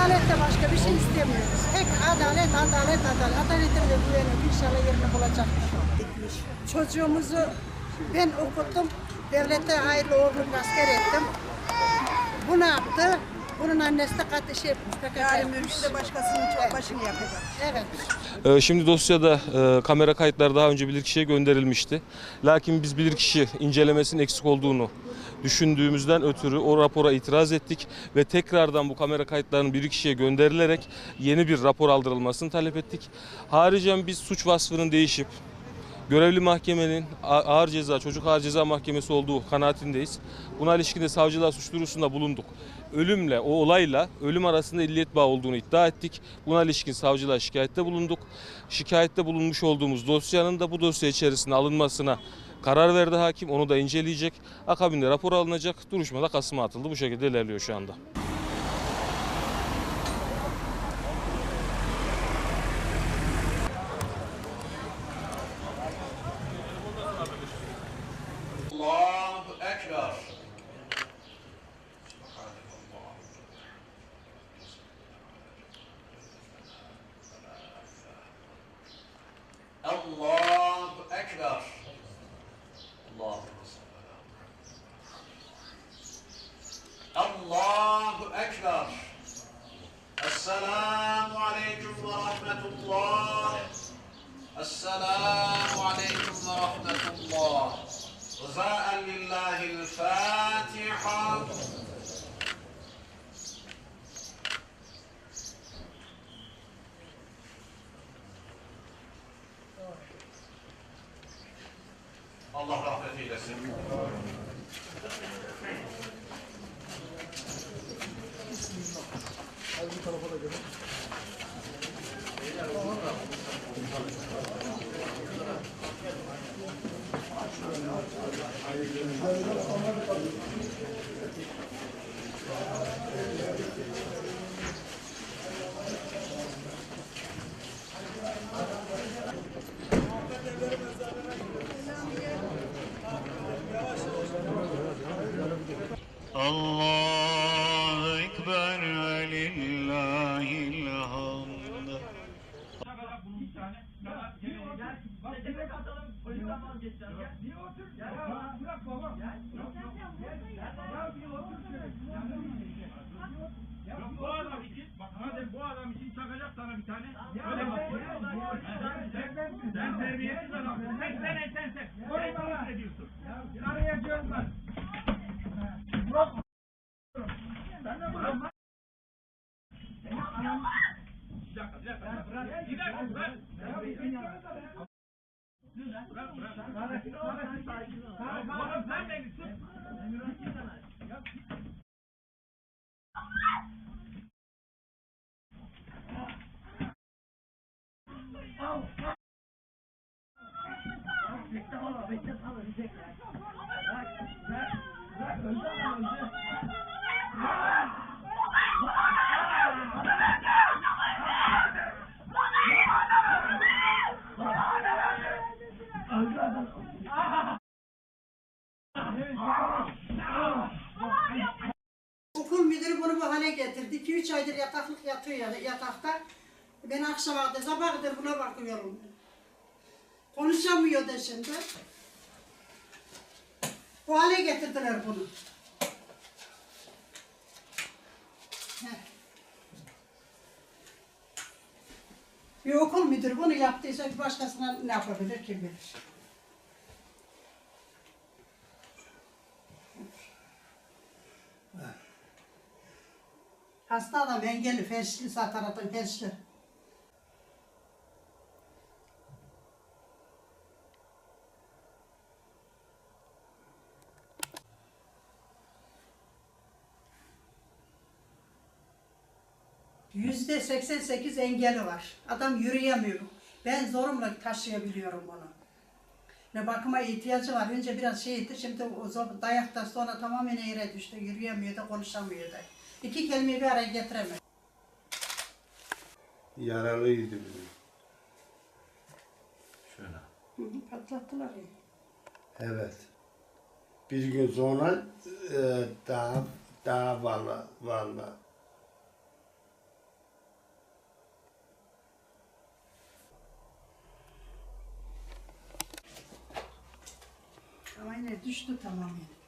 Adalette başka bir şey istemiyoruz. Tek adalet, adalet, adalet. Adalete de güveniyorum. İnşallah yerini bulacaktır. Çocuğumuzu ben okuttum. Devlete hayırlı uğurlu asker ettim. Bu ne yaptı? Bunun annesi de kat şey yapmış. Mümkün de başkasının çok başını yapacak. Evet. Ee, Şimdi dosyada e, kamera kayıtları daha önce bilirkişiye gönderilmişti. Lakin biz bilirkişi incelemesinin eksik olduğunu düşündüğümüzden ötürü o rapora itiraz ettik ve tekrardan bu kamera kayıtlarının bilirkişiye gönderilerek yeni bir rapor aldırılmasını talep ettik. Haricen biz suç vasfının değişip görevli mahkemenin ağır ceza, çocuk ağır ceza mahkemesi olduğu kanaatindeyiz. Buna ilişkin de savcılığa suç duyurusunda bulunduk. Ölümle, o olayla ölüm arasında illiyet bağı olduğunu iddia ettik. Buna ilişkin savcılığa şikayette bulunduk. Şikayette bulunmuş olduğumuz dosyanın da bu dosya içerisine alınmasına karar verdi hakim. Onu da inceleyecek. Akabinde rapor alınacak. Duruşmada Kasım'a atıldı. Bu şekilde ilerliyor şu anda. Allah rahmet eylesin. Allahu Ekber ve lillahil hamd. Bu adam için, bak madem bu adam için çakacak sana bir tane. Sen terbiyesiz adam. Sen sen sen sen. Orayı bana. Araya diyorsun. Araya diyorsun de bırak. Bir dakika, bir dakika. Bir dakika, bırak. Bırak, bırak. Oğlum sen beni tut. Okul müdürü bunu bu hale getirdi. 2-3 aydır yataklık yatıyor ya yatakta. Ben akşam vakti sabah kadar buna bakıyorum. Konuşamıyor da şimdi. Bu hale getirdiler bunu. Heh. Bir okul müdürü bunu yaptıysa başkasına ne yapabilir kim bilir. Hasta adam engelli, felçli sağ taraftan felçli. Yüzde 88 engeli var. Adam yürüyemiyor. Ben zorumla taşıyabiliyorum onu. Ne bakıma ihtiyacı var. Önce biraz şeydi, şimdi o zor, dayaktan sonra tamamen eğre düştü. Yürüyemiyor da konuşamıyor da. İki kelimeyi bir araya getiremez. Yaralıydı bizim. Şöyle. Patlattılar ya. Evet. Bir gün sonra e, daha daha valla valla. Ama yine düştü tamamen.